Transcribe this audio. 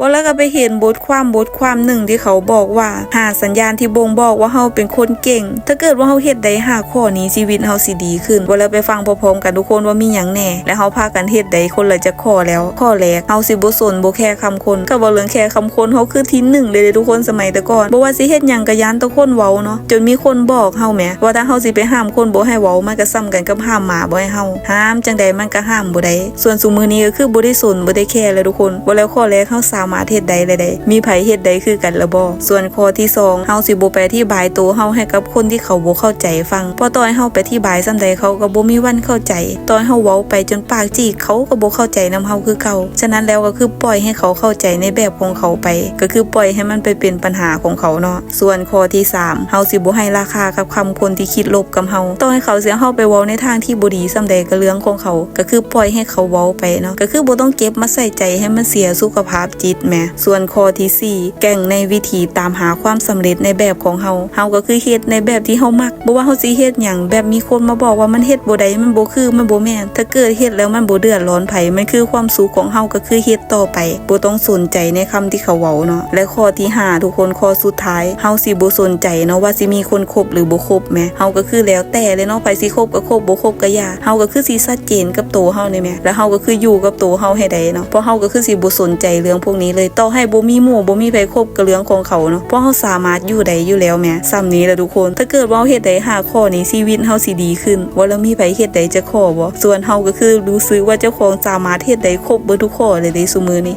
ว่าแล้วก็ไปเห็นบทความบทความหนึ่งที่เขาบอกว่าหาสัญญาณที่บ่งบอกว่าเฮาเป็นคนเก่ง ถ้าเกิดว่าเฮาเฮ็ดได้หาข้อนี้ชีวิตเฮาสิดีขึ้นว่าแล้วไปฟังพร้อมๆกันทุกคนว่ามีหยังแน่ และเฮาพากันเฮ็ดได้คนละจะข้อแล้ว ข้อแรกเฮาสิบ่สนบ่แค่คำคนก็บ่เรื่องแค่คำคนเฮาคือที่หนึ่งเลยเด้อทุกคนสมัยแต่ก่อนบ่ว่าสิเฮ็ดหยังก็ยานตะคนเว้าเนาะจนมีคนบอกเฮาแหมว่าถ้าเฮาสิไปห้ามคนบ่ให้เว้ามันก็ซ้ำกันกับห้ามหมาบ่ให้เฮาห้ามจังใดมันก็ห้ามบ่ได้ส่วนซุมื้อนี้ก็คือบ่ได้สนบ่ได้แคร์เลยทุกคนบ่แล้วข้อแรกเฮาสามารถเฮ็ดได้เลยได้มีไผเฮ็ดได้คือกันละบ่ส่วนข้อที่สองเฮาสิบ่ไปอธิบายตัวเฮาให้กับคนที่เขาบ่เข้าใจฟังเพราะตอนเฮาไปอธิบายซำใดเขาก็บ่มีวันเข้าใจ ตอนเฮาเว้าไปจนปากจีเขาก็บ่เข้าใจนํเฮาคือเก่าฉะนั้นแล้วก็คือปล่อยให้เขาเข้าใจในแบบของเขาไป ก็คือปล่อยให้มันไปเป็นปัญหาของเขาเนาะส่วนข้อที่สามเฮาสิบ่ให้ราคากับคำคนที่คิดลบกับเฮาต้องให้เขาเสียเฮาไปเว้าในทางที่บ่ดีซำใดก็เรื่องของเขา ก็คือปล่อยให้เขาเว้าไปเนาะก็คือบ่ต้องเก็บมาใส่ใจให้มันเสียสุขภาพจิตแหมส่วนข้อที่สี่แก่งในวิธีตามหาความสำเร็จในแบบของเฮาเฮาก็คือเฮ็ดในแบบที่เฮามักบ่ว่าเฮาสิเฮ็ดหยังแบบมีคนมาบอกว่ามันเฮ็ดบ่ได้มันบ่คือมันบ่แม่นถ้าเกิดเฮ็ดแล้วมันบ่เดือดร้อนไผมันคือความสุขของเฮาก็คือเฮ็ดต่อไปบ่ต้องสนใจในคำที่เขาเว้าเนาะและข้อที่ห้าทุกคนข้อสุดท้ายเฮาสิบ่สนใจเนาะว่าสิมีคนคบหรือบ่คบแหมเฮาก็คือแล้วแต่เลยเนาะไผสิคบก็คบบ่คบก็อย่าเฮาก็คือสิชัดเจนกับตัวเฮานี่แหมแล้วเฮาก็คืออยู่กับตัวเฮาให้ได้เนาะเพราะเฮาก็คือสิบ่สนใจเรื่องพวกนี้เลยต่อให้บ่มีหมู่บ่มีไผคบก็เรื่องของเขาเนาะเพราะเขาสามารถอยู่ได้อยู่แล้วแม่ซ้ำนี้แหละทุกคน ถ้าเกิดว่าเฮ็ดได้ห้าข้อนี้ชีวิตเฮาสิดีขึ้นว่าแล้วมีไผเฮ็ดได้จะข้อบ่ส่วนเฮาก็คือรู้สึกว่าเจ้าของสามารถเฮ็ดได้ครบเบิดทุกข้อเลยในซุมื้อนี้